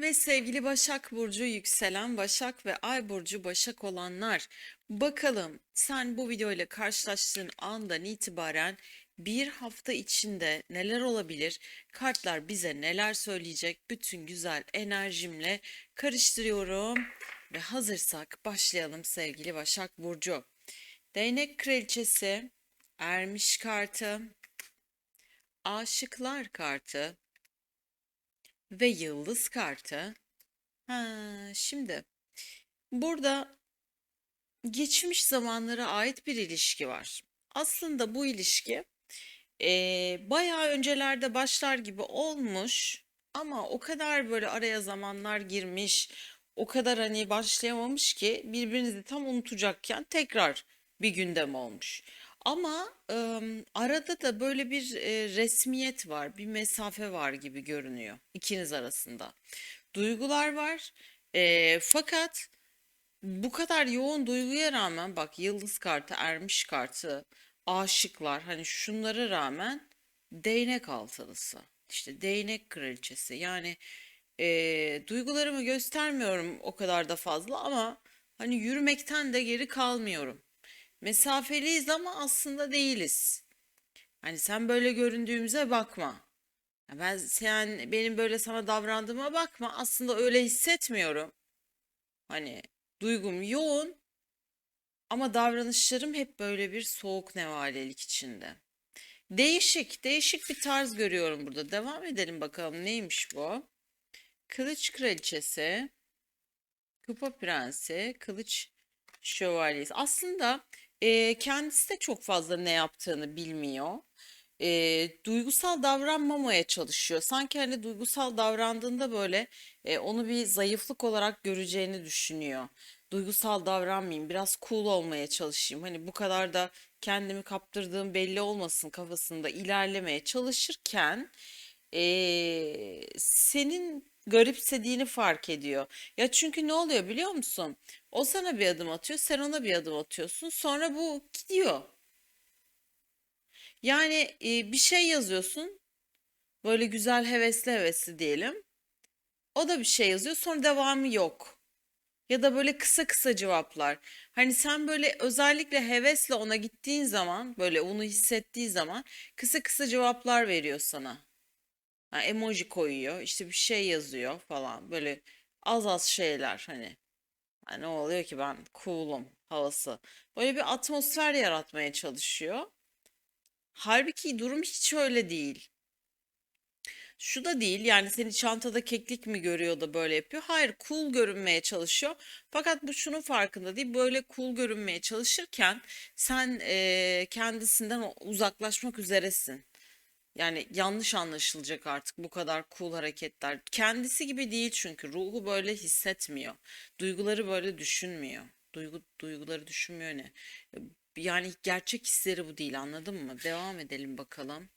Ve sevgili Başak Burcu yükselen Başak ve Ay Burcu Başak olanlar bakalım sen bu video ile karşılaştığın andan itibaren bir hafta içinde neler olabilir? Kartlar bize neler söyleyecek? Bütün güzel enerjimle karıştırıyorum ve hazırsak başlayalım sevgili Başak Burcu. Değnek Kraliçesi, Ermiş kartı, Aşıklar kartı, ve yıldız kartı. Ha, şimdi burada geçmiş zamanlara ait bir ilişki var. Aslında bu ilişki eee bayağı öncelerde başlar gibi olmuş ama o kadar böyle araya zamanlar girmiş, o kadar hani başlayamamış ki birbirinizi tam unutacakken tekrar bir gündem olmuş. Ama ım, arada da böyle bir e, resmiyet var, bir mesafe var gibi görünüyor ikiniz arasında. Duygular var, e, fakat bu kadar yoğun duyguya rağmen bak yıldız kartı, ermiş kartı, aşıklar hani şunlara rağmen değnek altılısı. işte değnek kraliçesi. Yani e, duygularımı göstermiyorum o kadar da fazla ama hani yürümekten de geri kalmıyorum. Mesafeliyiz ama aslında değiliz. Hani sen böyle göründüğümüze bakma. Ben sen benim böyle sana davrandığıma bakma. Aslında öyle hissetmiyorum. Hani duygum yoğun ama davranışlarım hep böyle bir soğuk nevalelik içinde. Değişik, değişik bir tarz görüyorum burada. Devam edelim bakalım neymiş bu? Kılıç Kraliçesi, Kupa Prensi, Kılıç Şövalyesi. Aslında e, kendisi de çok fazla ne yaptığını bilmiyor. E, duygusal davranmamaya çalışıyor. Sanki hani duygusal davrandığında böyle e, onu bir zayıflık olarak göreceğini düşünüyor. Duygusal davranmayayım, biraz cool olmaya çalışayım. Hani bu kadar da kendimi kaptırdığım belli olmasın kafasında ilerlemeye çalışırken eee, senin garipsediğini fark ediyor. Ya çünkü ne oluyor biliyor musun? O sana bir adım atıyor, sen ona bir adım atıyorsun. Sonra bu gidiyor. Yani e, bir şey yazıyorsun, böyle güzel hevesli hevesli diyelim. O da bir şey yazıyor, sonra devamı yok. Ya da böyle kısa kısa cevaplar. Hani sen böyle özellikle hevesle ona gittiğin zaman, böyle onu hissettiği zaman kısa kısa cevaplar veriyor sana. Ha, emoji koyuyor, işte bir şey yazıyor falan. Böyle az az şeyler hani. Ha, ne oluyor ki ben cool'um havası. Böyle bir atmosfer yaratmaya çalışıyor. Halbuki durum hiç öyle değil. Şu da değil yani seni çantada keklik mi görüyor da böyle yapıyor. Hayır cool görünmeye çalışıyor. Fakat bu şunun farkında değil. Böyle cool görünmeye çalışırken sen eee, kendisinden uzaklaşmak üzeresin. Yani yanlış anlaşılacak artık bu kadar cool hareketler. Kendisi gibi değil çünkü ruhu böyle hissetmiyor. Duyguları böyle düşünmüyor. Duygu, duyguları düşünmüyor ne? Yani gerçek hisleri bu değil anladın mı? Devam edelim bakalım.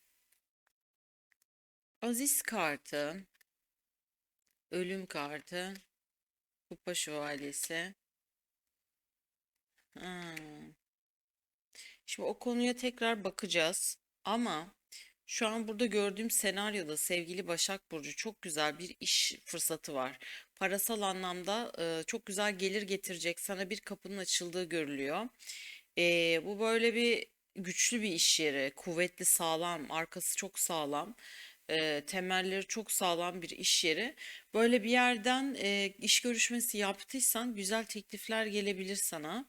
Aziz kartı, ölüm kartı, kupa şövalyesi. Hmm. Şimdi o konuya tekrar bakacağız. Ama şu an burada gördüğüm senaryoda sevgili Başak Burcu çok güzel bir iş fırsatı var. Parasal anlamda e, çok güzel gelir getirecek sana bir kapının açıldığı görülüyor. E, bu böyle bir güçlü bir iş yeri, kuvvetli, sağlam, arkası çok sağlam, e, temelleri çok sağlam bir iş yeri. Böyle bir yerden e, iş görüşmesi yaptıysan güzel teklifler gelebilir sana.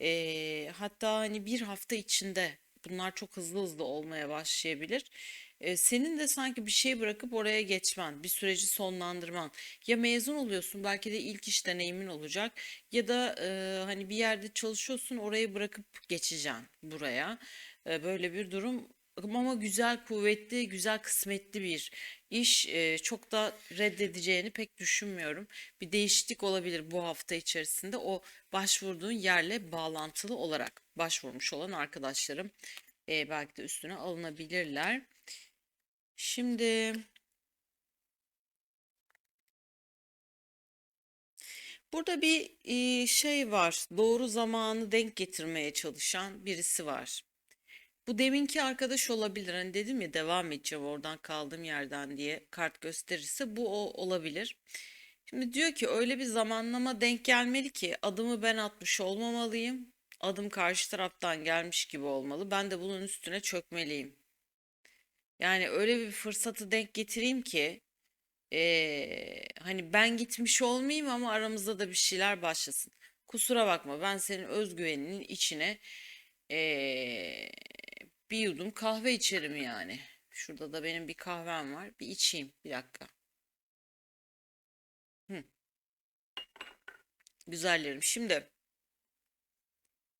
Eee, hatta hani bir hafta içinde bunlar çok hızlı hızlı olmaya başlayabilir. Eee, senin de sanki bir şey bırakıp oraya geçmen, bir süreci sonlandırman. Ya mezun oluyorsun, belki de ilk iş deneyimin olacak. Ya da eee, hani bir yerde çalışıyorsun, orayı bırakıp geçeceksin buraya. Eee, böyle bir durum. Ama güzel, kuvvetli, güzel, kısmetli bir iş. Eee, çok da reddedeceğini pek düşünmüyorum. Bir değişiklik olabilir bu hafta içerisinde. O başvurduğun yerle bağlantılı olarak başvurmuş olan arkadaşlarım e, belki de üstüne alınabilirler. Şimdi burada bir e, şey var. Doğru zamanı denk getirmeye çalışan birisi var. Bu deminki arkadaş olabilir. Hani dedim ya devam edeceğim oradan kaldığım yerden diye kart gösterirse bu o olabilir. Şimdi diyor ki öyle bir zamanlama denk gelmeli ki adımı ben atmış olmamalıyım. Adım karşı taraftan gelmiş gibi olmalı. Ben de bunun üstüne çökmeliyim. Yani öyle bir fırsatı denk getireyim ki eee, hani ben gitmiş olmayayım ama aramızda da bir şeyler başlasın. Kusura bakma ben senin özgüveninin içine eee, bir yudum kahve içerim yani. Şurada da benim bir kahvem var. Bir içeyim bir dakika. Hı, güzellerim. Şimdi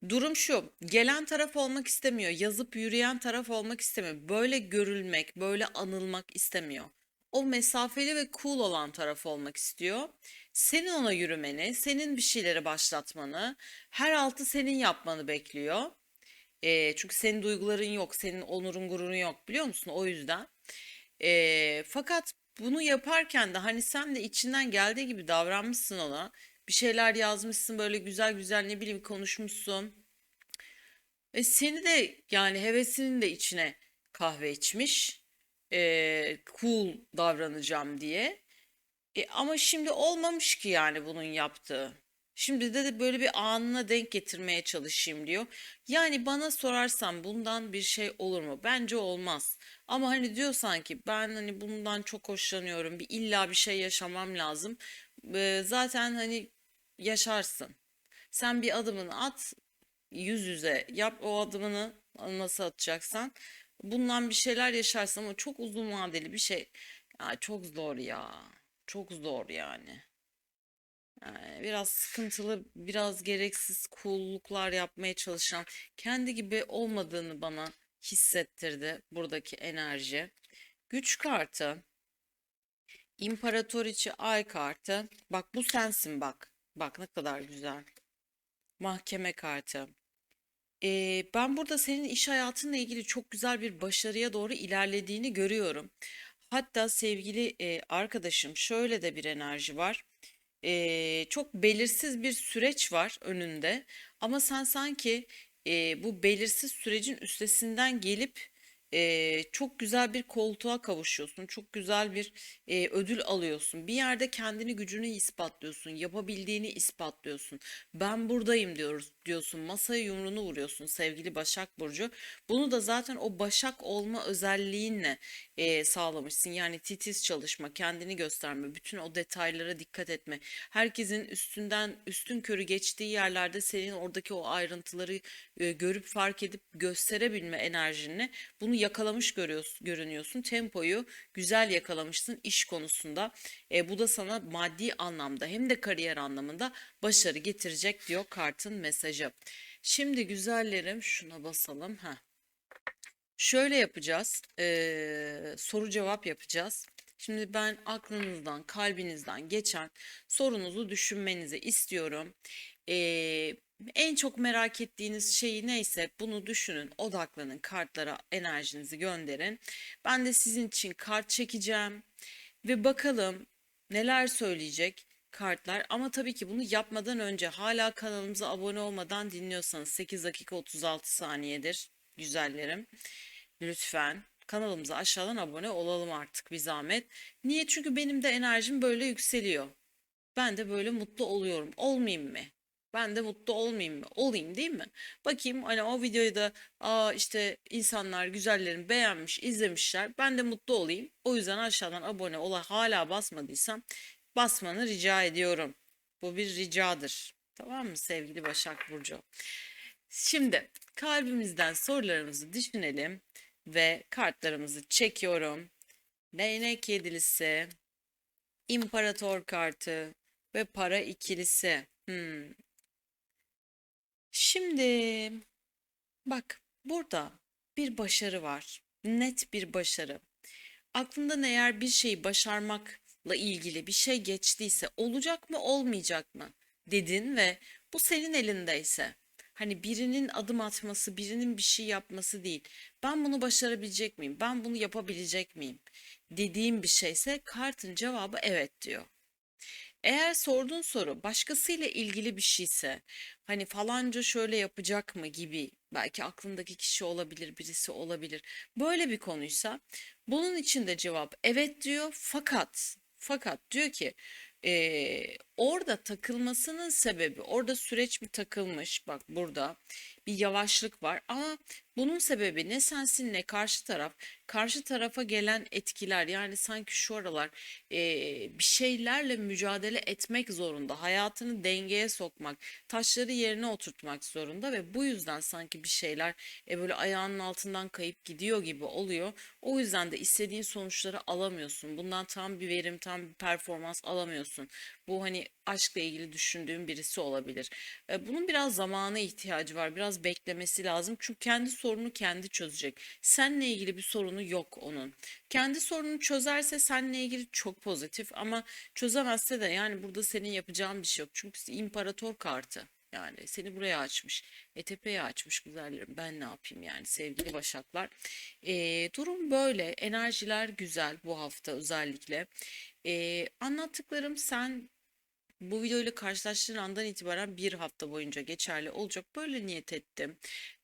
durum şu. Gelen taraf olmak istemiyor. Yazıp yürüyen taraf olmak istemiyor. Böyle görülmek, böyle anılmak istemiyor. O mesafeli ve cool olan taraf olmak istiyor. Senin ona yürümeni, senin bir şeyleri başlatmanı, her altı senin yapmanı bekliyor. Ee, çünkü senin duyguların yok, senin onurun gururun yok biliyor musun? O yüzden. Ee, fakat bunu yaparken de hani sen de içinden geldiği gibi davranmışsın ona. Bir şeyler yazmışsın böyle güzel güzel ne bileyim konuşmuşsun. E seni de yani hevesinin de içine kahve içmiş. E, cool davranacağım diye. E, ama şimdi olmamış ki yani bunun yaptığı. Şimdi de, böyle bir anına denk getirmeye çalışayım diyor. Yani bana sorarsan bundan bir şey olur mu? Bence olmaz. Ama hani diyor sanki ben hani bundan çok hoşlanıyorum. Bir illa bir şey yaşamam lazım. Zaten hani yaşarsın. Sen bir adımını at, yüz yüze yap o adımını nasıl atacaksan. Bundan bir şeyler yaşarsın ama çok uzun vadeli bir şey. Ya çok zor ya. Çok zor yani. Biraz sıkıntılı, biraz gereksiz cool'luklar yapmaya çalışan, kendi gibi olmadığını bana hissettirdi buradaki enerji. Güç kartı, İmparatoriçe Ay kartı. Bak bu sensin bak. Bak ne kadar güzel. Mahkeme kartı. Ee, ben burada senin iş hayatınla ilgili çok güzel bir başarıya doğru ilerlediğini görüyorum. Hatta sevgili e, arkadaşım şöyle de bir enerji var. Ee, çok belirsiz bir süreç var önünde. Ama sen sanki e, bu belirsiz sürecin üstesinden gelip e, çok güzel bir koltuğa kavuşuyorsun. Çok güzel bir e, ödül alıyorsun. Bir yerde kendini gücünü ispatlıyorsun. Yapabildiğini ispatlıyorsun. Ben buradayım diyoruz diyorsun. Masaya yumruğunu vuruyorsun sevgili Başak Burcu. Bunu da zaten o Başak olma özelliğinle e, sağlamışsın. Yani titiz çalışma, kendini gösterme, bütün o detaylara dikkat etme. Herkesin üstünden üstün körü geçtiği yerlerde senin oradaki o ayrıntıları e, görüp fark edip gösterebilme enerjini bunu yakalamış görüyorsun, görünüyorsun. Tempoyu güzel yakalamışsın iş konusunda. E, bu da sana maddi anlamda hem de kariyer anlamında başarı getirecek diyor kartın mesajı. Şimdi güzellerim şuna basalım. Heh. Şöyle yapacağız. eee, soru cevap yapacağız. Şimdi ben aklınızdan, kalbinizden geçen sorunuzu düşünmenizi istiyorum. Eee, en çok merak ettiğiniz şeyi neyse bunu düşünün, odaklanın, kartlara enerjinizi gönderin. Ben de sizin için kart çekeceğim ve bakalım neler söyleyecek kartlar. Ama tabii ki bunu yapmadan önce hala kanalımıza abone olmadan dinliyorsanız 8 dakika 36 saniyedir güzellerim. Lütfen kanalımıza aşağıdan abone olalım artık bir zahmet. Niye? Çünkü benim de enerjim böyle yükseliyor. Ben de böyle mutlu oluyorum. Olmayayım mı? Ben de mutlu olmayayım mı? Olayım değil mi? Bakayım hani o videoyu da aa işte insanlar güzellerin beğenmiş, izlemişler. Ben de mutlu olayım. O yüzden aşağıdan abone ola hala basmadıysam basmanı rica ediyorum. Bu bir ricadır. Tamam mı sevgili Başak Burcu? Şimdi kalbimizden sorularımızı düşünelim ve kartlarımızı çekiyorum. Değnek yedilisi, İmparator kartı ve para ikilisi. Hmm. Şimdi bak burada bir başarı var. Net bir başarı. Aklından eğer bir şeyi başarmakla ilgili bir şey geçtiyse olacak mı olmayacak mı dedin ve bu senin elindeyse hani birinin adım atması, birinin bir şey yapması değil. Ben bunu başarabilecek miyim? Ben bunu yapabilecek miyim? Dediğim bir şeyse kartın cevabı evet diyor. Eğer sorduğun soru başkasıyla ilgili bir şeyse, hani falanca şöyle yapacak mı gibi, belki aklındaki kişi olabilir, birisi olabilir. Böyle bir konuysa bunun için de cevap evet diyor. Fakat fakat diyor ki Ee, orada takılmasının sebebi, orada süreç bir takılmış. Bak burada bir yavaşlık var ama bunun sebebi ne sensin ne karşı taraf. Karşı tarafa gelen etkiler yani sanki şu aralar eee, bir şeylerle mücadele etmek zorunda. Hayatını dengeye sokmak, taşları yerine oturtmak zorunda ve bu yüzden sanki bir şeyler e, böyle ayağının altından kayıp gidiyor gibi oluyor. O yüzden de istediğin sonuçları alamıyorsun. Bundan tam bir verim, tam bir performans alamıyorsun. Bu hani aşkla ilgili düşündüğün birisi olabilir. E, Bunun biraz zamana ihtiyacı var. Biraz beklemesi lazım. Çünkü kendi sorunu kendi çözecek. Seninle ilgili bir sorunu yok onun. Kendi sorununu çözerse seninle ilgili çok pozitif ama çözemezse de yani burada senin yapacağın bir şey yok. Çünkü imparator kartı. Yani seni buraya açmış. ETP'ye açmış güzellerim. Ben ne yapayım yani sevgili Başaklar. E, durum böyle. Enerjiler güzel bu hafta özellikle. E, anlattıklarım sen bu videoyla karşılaştığın andan itibaren bir hafta boyunca geçerli olacak. Böyle niyet ettim.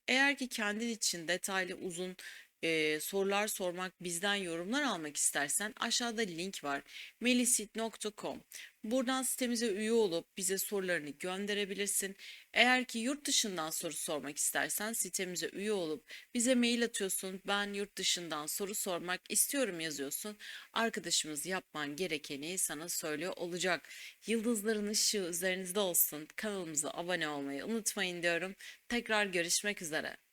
Eğer ki kendin için detaylı uzun e, sorular sormak, bizden yorumlar almak istersen aşağıda link var. melisit.com. Buradan sitemize üye olup bize sorularını gönderebilirsin. Eğer ki yurt dışından soru sormak istersen sitemize üye olup bize mail atıyorsun. Ben yurt dışından soru sormak istiyorum yazıyorsun. Arkadaşımız yapman gerekeni sana söylüyor olacak. Yıldızların ışığı üzerinizde olsun. Kanalımıza abone olmayı unutmayın diyorum. Tekrar görüşmek üzere.